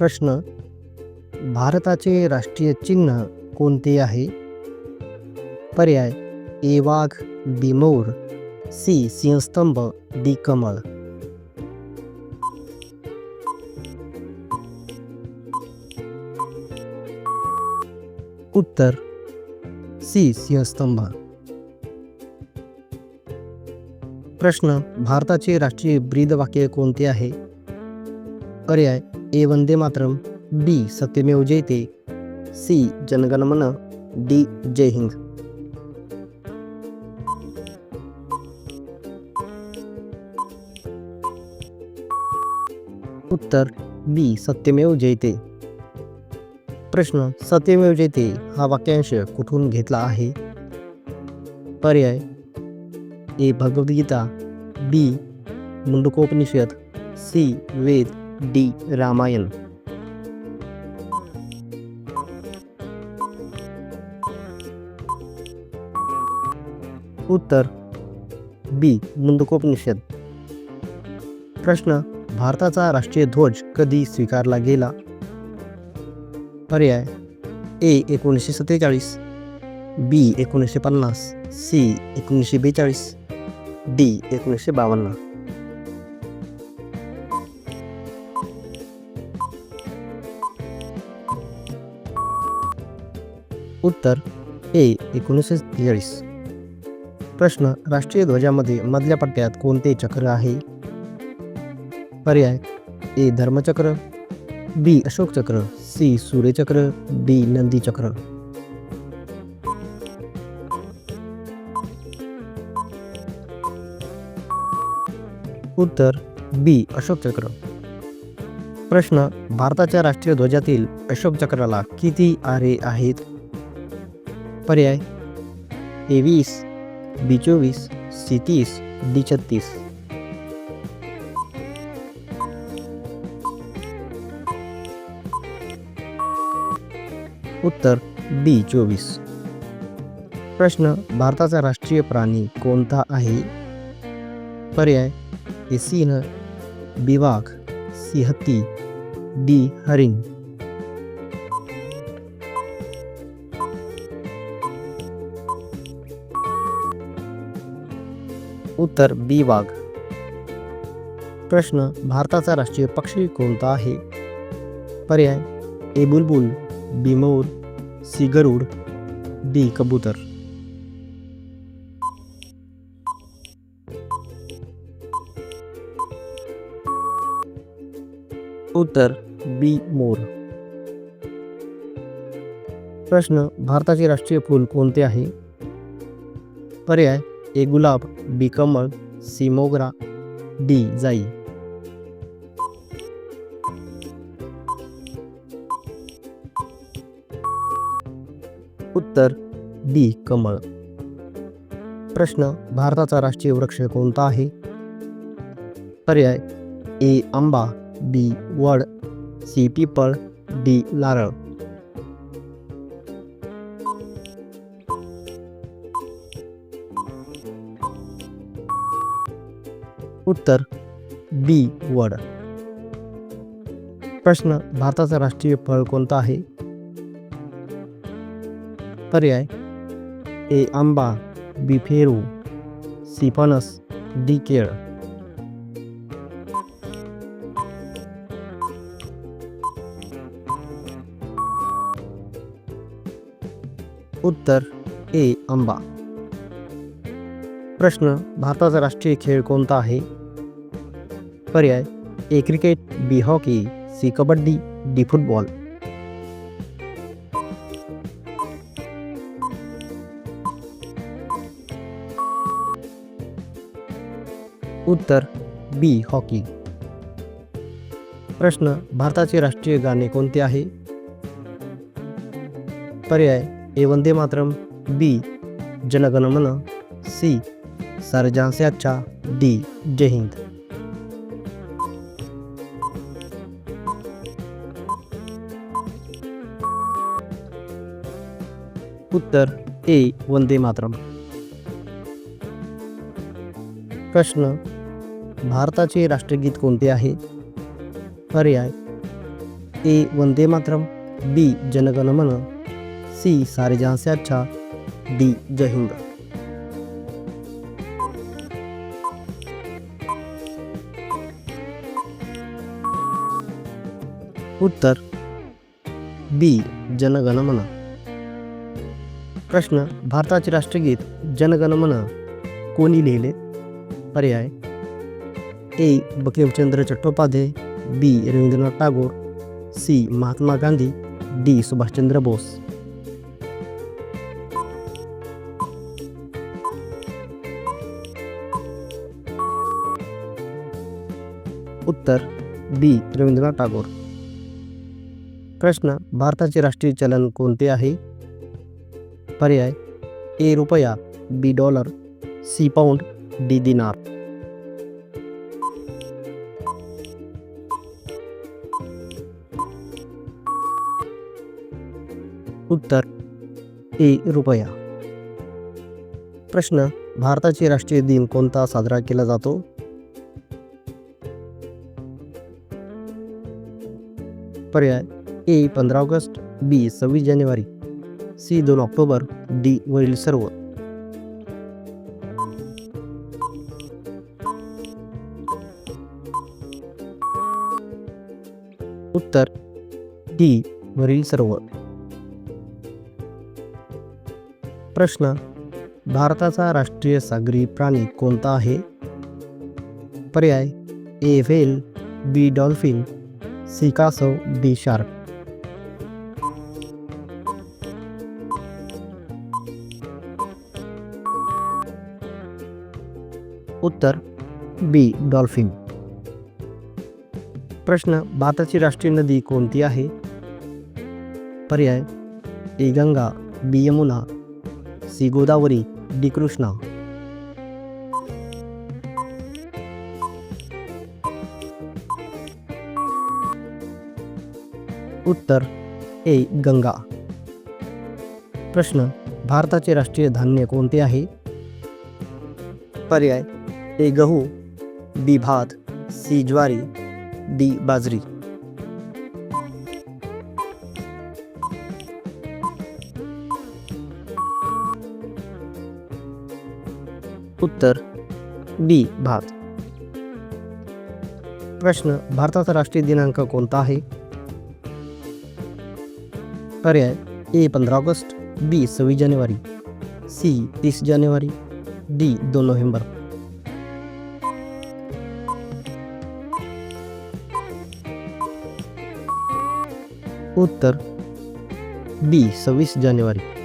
प्रश्न भारताचे राष्ट्रीय चिन्ह कोणते आहे? पर्याय ए वाघ बी मोर सी सिंहस्तंभ डी कमळ. उत्तर सी सिंहस्तंभ. प्रश्न भारताचे राष्ट्रीय ब्रीद वाक्य कोणते आहे? पर्याय A Vande Mataram B Satyameva Jayate C Jana Gana Mana D Jai Hind. उत्तर बी सत्यमेव जयते. प्रश्न सत्यमेव जयते हा वाक्यांश कुठून घेतला आहे? पर्याय A Bhagavadgita B Mundakopanishad C Ved D Ramayana. उत्तर बी मुंडकोपनिषद प्रश्न भारताचा राष्ट्रीय ध्वज कधी स्वीकारला गेला? पर्याय ए एकोणीसशे सत्तेचाळीस बी एकोणीसशे पन्नास सी एकोणीसशे बेचाळीस डी एकोणीसशे बावन्न. उत्तर ए एकोणीसशे तेचाळीस प्रश्न राष्ट्रीय ध्वजामध्ये मधल्या पट्ट्यात कोणते चक्र आहे? पर्याय ए धर्मचक्र बी अशोक चक्र सी सूर्यचक्र डी नंदी चक्र उत्तर बी अशोक चक्र प्रश्न भारताच्या राष्ट्रीय ध्वजातील अशोक चक्राला किती आरे आहेत? पर्याय. तेवीस बिचोवीस बी चोवीस डी छत्तीस उत्तर बी चोवीस प्रश्न भारताचा राष्ट्रीय प्राणी कोणता आहे? पर्याय ए सिंह बिवाघ वाघ डी हरिण. उत्तर बी वाघ. प्रश्न भारताचा राष्ट्रीय पक्षी कोणता आहे? पर्याय ए बुलबुल be more C Garud D कबूतर. उत्तर बी मोर. प्रश्न भारताचे राष्ट्रीय फूल कोणते आहे? पर्याय ए गुलाब बी कमळ सी मोगरा डी जाई. उत्तर डी कमळ. प्रश्न भारताचा राष्ट्रीय वृक्ष कोणता आहे? पर्याय ए आंबा बी वड सी पिपळ डी नारळ. उत्तर बी वड. प्रश्न भारताचा राष्ट्रीय फळ कोणता आहे? पर्याय ए आंबा बी फेरू सी फणस डी केळ. उत्तर ए आंबा. प्रश्न भारताचा राष्ट्रीय खेळ कोणता आहे? पर्याय A cricket B hockey C kabaddi D football. उत्तर बी हॉकी. प्रश्न भारताचे राष्ट्रीय गाणे कोणते आहे? पर्याय A Vande Mataram B Janaganamana C Sir John अच्छा डी जय हिंद. उत्तर ए वंदे मातरम. प्रश्न भारताचे राष्ट्रगीत कोणते आहे? पर्याय ए वंदे मातरम बी जनगण मन सी सारे जहां अच्छा डी जय हिंद. उत्तर बी जनगणमना. प्रश्न भारताचे राष्ट्रगीत जनगण मन कोणी लिहिले? पर्याय A. Bankimchandra Chattopadhyay B. Rabindranath Tagore C. Mahatma Gandhi D. Subhash Chandra Bose. उत्तर बी. रवींद्रनाथ टागोर. प्रश्न भारताचे राष्ट्रीय चलन कोणते आहे? पर्याय ए रुपया B dollar C pound D दिनार. उत्तर ए रुपया. प्रश्न भारताचे राष्ट्रीय दिन कोणता साजरा केला जातो? पर्याय ए पंधरा ऑगस्ट बी सव्वीस जानेवारी. सी दोन ऑक्टोबर डी वरील सर्व. उत्तर डी वरील सर्व. प्रश्न भारताचा राष्ट्रीय सागरी प्राणी कोणता आहे? पर्याय A whale B dolphin C कासव डी शार्क. उत्तर बी डॉल्फिन. प्रश्न भारताची राष्ट्रीय नदी कोणती आहे? पर्याय A Ganga B Yamuna C Godavari D Krishna. उत्तर ए गंगा. प्रश्न भारताचे राष्ट्रीय धान्य कोणते आहे? पर्याय ए गहू, बी भात, सी ज्वारी, डी बाजरी. उत्तर डी भात. प्रश्न, भारताचा राष्ट्रीय दिनांक कोणता आहे? पर्याय, ए पंधरा ऑगस्ट, बी सव्वीस जानेवारी, सी तीस जानेवारी, डी दोन नोव्हेंबर. उत्तर बी सव्वीस जानेवारी.